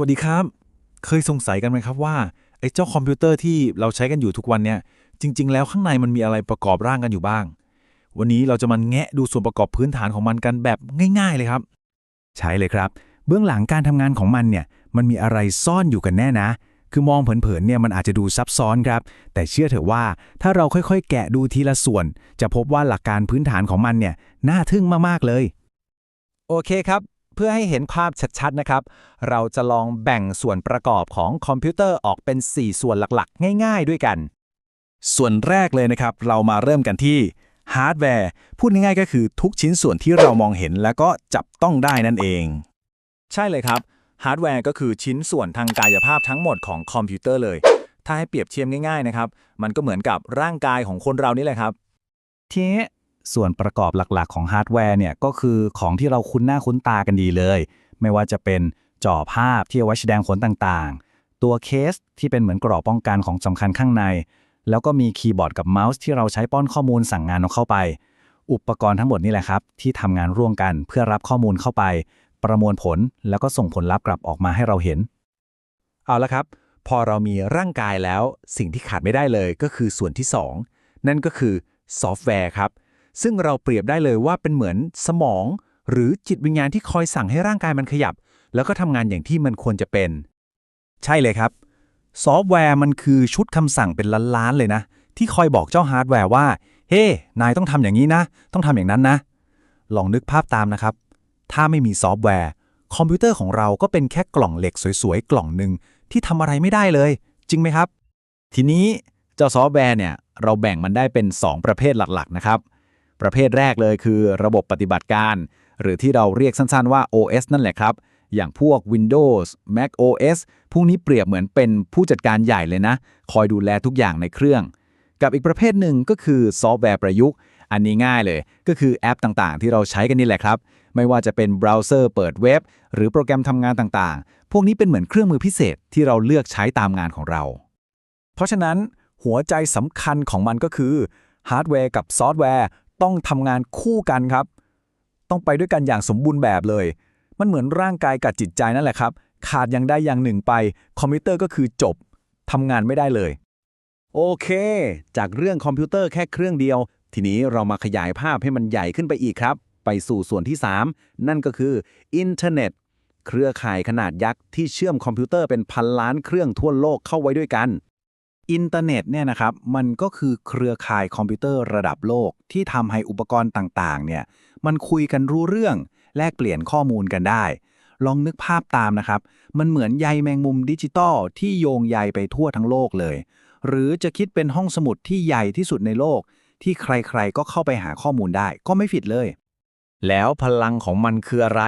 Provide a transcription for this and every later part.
สวัสดีครับ เคยสงสัยกันไหมครับว่าไอ้เจ้าคอมพิวเตอร์ที่เราใช้กันอยู่ทุกวันเนี่ยจริง ๆ แล้วข้างในมันมีอะไรประกอบร่างกันอยู่บ้าง วันนี้เราจะมาแงะดูส่วนประกอบพื้นฐานของมันกันแบบง่าย ๆ เลยครับ ใช่เลยครับ เบื้องหลังการทำงานของมันเนี่ยมันมีอะไรซ่อนอยู่กันแน่นะ คือมองเผินๆเนี่ยมันอาจจะดูซับซ้อนครับ แต่เชื่อเถอะว่าถ้าเราค่อยๆ แกะดูทีละส่วน จะพบว่าหลักการพื้นฐานของมันเนี่ยน่าทึ่งมากๆเลย โอเคครับเพื่อให้เห็นภาพชัดๆนะครับ เราจะลองแบ่งส่วนประกอบของคอมพิวเตอร์ออกเป็น 4 ส่วนหลักๆ ง่ายๆ ด้วยกัน ส่วนแรกเลยนะครับ เรามาเริ่มกันที่ฮาร์ดแวร์พูดง่ายๆ ก็คือทุกชิ้นส่วนที่เรามองเห็นแล้วก็จับต้องได้นั่นเอง ใช่เลยครับฮาร์ดแวร์ก็คือชิ้นส่วนทางกายภาพทั้งหมดของคอมพิวเตอร์เลย ถ้าให้เปรียบเทียบง่ายๆนะครับ มันก็เหมือนกับร่างกายของคนเรานี่แหละครับทีนี้ ส่วนประกอบหลักๆ ของฮาร์ดแวร์เนี่ยก็คือของที่เราคุ้นหน้าคุ้นตากันดีเลย ไม่ว่าจะเป็นจอภาพที่เอาไว้แสดงผลต่างๆ ตัวเคสที่เป็นเหมือนกรอบป้องกันของสำคัญข้างใน แล้วก็มีคีย์บอร์ดกับเมาส์ที่เราใช้ป้อนข้อมูลสั่งงานเข้าไป อุปกรณ์ทั้งหมดนี่แหละครับ ที่ทำงานร่วมกันเพื่อรับข้อมูลเข้าไป ประมวลผลแล้วก็ส่งผลลัพธ์กลับออกมาให้เราเห็น เอาละครับ พอเรามีร่างกายแล้วสิ่งที่ขาดไม่ได้เลยก็คือส่วนที่ 2 นั่นก็คือซอฟต์แวร์ครับ ซึ่งเราเปรียบได้เลยว่าเป็นเหมือนสมอง หรือจิตวิญญาณที่คอยสั่งให้ร่างกายมันขยับ แล้วก็ทำงานอย่างที่มันควรจะเป็น ใช่เลยครับ ซอฟต์แวร์มันคือชุดคำสั่งเป็นล้านๆเลยนะ ที่คอยบอกเจ้าฮาร์ดแวร์ว่า เฮ้นายต้องทำอย่างนี้นะ ต้องทำอย่างนั้นนะ ลองนึกภาพตามนะครับ ถ้าไม่มีซอฟต์แวร์ คอมพิวเตอร์ของเราก็เป็นแค่กล่องเหล็กสวยๆกล่องหนึ่งที่ทำอะไรไม่ได้เลย จริงไหมครับ ทีนี้เจ้าซอฟต์แวร์เนี่ยเราแบ่งมันได้เป็น 2 ประเภทหลักๆนะครับ ประเภทแรกเลยคือระบบปฏิบัติการ หรือที่เราเรียกสั้นๆว่า OS นั่นแหละครับ อย่างพวก Windows Mac OS พวกนี้เปรียบเหมือนเป็นผู้จัดการใหญ่เลยนะ คอยดูแลทุกอย่างในเครื่อง กับอีกประเภทหนึ่งก็คือซอฟต์แวร์ประยุกต์ อันนี้ง่ายเลย ก็คือแอปต่างๆ ที่เราใช้กันนี่แหละครับ ไม่ว่าจะเป็นเบราว์เซอร์เปิดเว็บ หรือโปรแกรมทำงานต่างๆ พวกนี้เป็นเหมือนเครื่องมือพิเศษที่เราเลือกใช้ตามงานของเรา เพราะฉะนั้นหัวใจสำคัญของมันก็คือฮาร์ดแวร์กับซอฟต์แวร์ ต้องทำงานคู่กันครับ ต้องไปด้วยกันอย่างสมบูรณ์แบบเลย มันเหมือนร่างกายกับจิตใจนั่นแหละครับ ขาดอย่างใดอย่างหนึ่งไป คอมพิวเตอร์ก็คือจบทำงานไม่ได้เลย โอเค จากเรื่องคอมพิวเตอร์แค่เครื่องเดียว ทีนี้เรามาขยายภาพให้มันใหญ่ขึ้นไปอีกครับ ไปสู่ส่วนที่ 3 นั่นก็คืออินเทอร์เน็ต เครือข่ายขนาดยักษ์ที่เชื่อมคอมพิวเตอร์เป็นพันล้านเครื่องทั่วโลกเข้าไว้ด้วยกัน อินเทอร์เน็ตเนี่ยนะครับมันก็คือเครือข่ายคอมพิวเตอร์ระดับโลกที่ทำให้อุปกรณ์ต่างๆเนี่ยมันคุยกันรู้เรื่อง แลกเปลี่ยนข้อมูลกันได้ ลองนึกภาพตามนะครับ มันเหมือนใยแมงมุมดิจิตอลที่โยงใยไปทั่วทั้งโลกเลย หรือจะคิดเป็นห้องสมุดที่ใหญ่ที่สุดในโลก ที่ใครๆก็เข้าไปหาข้อมูลได้ก็ไม่ผิดเลย แล้วพลังของมันคืออะไร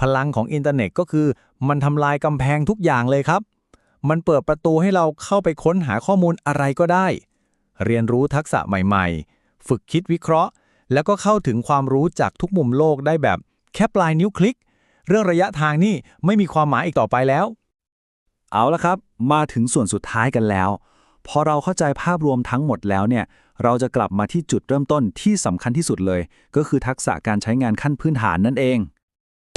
พลังของอินเทอร์เน็ตก็คือมันทำลายกำแพงทุกอย่างเลยครับ มันเปิดประตูให้เราเข้าไปค้นหาข้อมูลอะไรก็ได้ เรียนรู้ทักษะใหม่ๆ ฝึกคิดวิเคราะห์ แล้วก็เข้าถึงความรู้จากทุกมุมโลกได้แบบแค่ปลายนิ้วคลิก เรื่องระยะทางนี่ไม่มีความหมายอีกต่อไปแล้ว เอาละครับ มาถึงส่วนสุดท้ายกันแล้ว พอเราเข้าใจภาพรวมทั้งหมดแล้วเนี่ย เราจะกลับมาที่จุดเริ่มต้นที่สำคัญที่สุดเลย ก็คือทักษะการใช้งานขั้นพื้นฐานนั่นเอง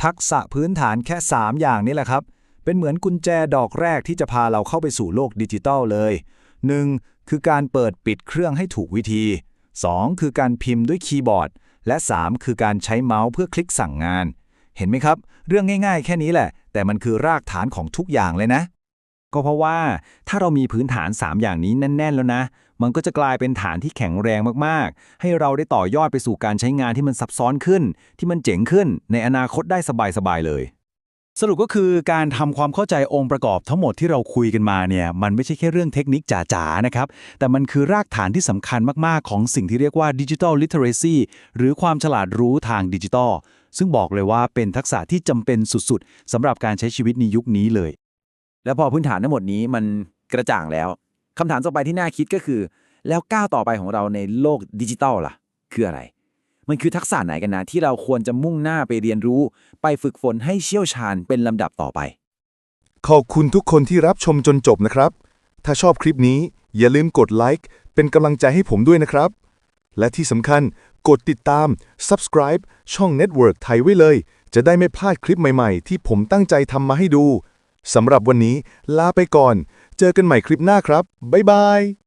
ทักษะพื้นฐานแค่ 3 อย่างนี่แหละครับ เป็นเหมือนกุญแจดอกแรกที่จะพาเราเข้าไปสู่โลกดิจิทัลเลย 1. คือการเปิดปิดเครื่องให้ถูกวิธี 2. คือการพิมพ์ด้วยคีย์บอร์ด และ 3. คือการใช้เมาส์เพื่อคลิกสั่งงาน เห็นไหมครับ เรื่องง่ายๆ แค่นี้แหละ แต่มันคือรากฐานของทุกอย่างเลยนะ ก็เพราะว่าถ้าเรามีพื้นฐาน 3 อย่างนี้แน่น ๆ แล้วนะ มันก็จะกลายเป็นฐานที่แข็งแรงมากๆ ให้เราได้ต่อยอดไปสู่การใช้งานที่มันซับซ้อนขึ้น ที่มันเจ๋งขึ้นในอนาคตได้สบายๆเลย สรุปก็คือการทำความเข้าใจองค์ประกอบทั้งหมดที่เราคุยกันมาเนี่ยมันไม่ใช่แค่เรื่องเทคนิคจ๋าๆนะครับ แต่มันคือรากฐานที่สำคัญมากๆ ของสิ่งที่เรียกว่าดิจิทัลลิเทเรซีหรือความฉลาดรู้ทางดิจิทัล ซึ่งบอกเลยว่าเป็นทักษะที่จำเป็นสุดๆสำหรับการใช้ชีวิตในยุคนี้เลย แล้วพอพื้นฐานทั้งหมดนี้มันกระจ่างแล้วคำถามต่อไปที่น่าคิดก็คือ แล้วก้าวต่อไปของเราในโลกดิจิทัลล่ะ คืออะไร มันคือทักษะไหนกันนะที่เราควรจะมุ่งหน้าไปเรียนรู้ ไปฝึกฝนให้เชี่ยวชาญเป็นลำดับต่อไป ขอบคุณทุกคนที่รับชมจนจบนะครับ ถ้าชอบคลิปนี้อย่าลืมกดไลค์เป็นกำลังใจให้ผมด้วยนะครับ และที่สำคัญกดติดตาม subscribe ช่อง Network ไทยไว้เลย จะได้ไม่พลาดคลิปใหม่ๆ ที่ผมตั้งใจทำมาให้ดูสำหรับวันนี้ลาไปก่อน เจอกันใหม่คลิปหน้าครับ บ๊ายบาย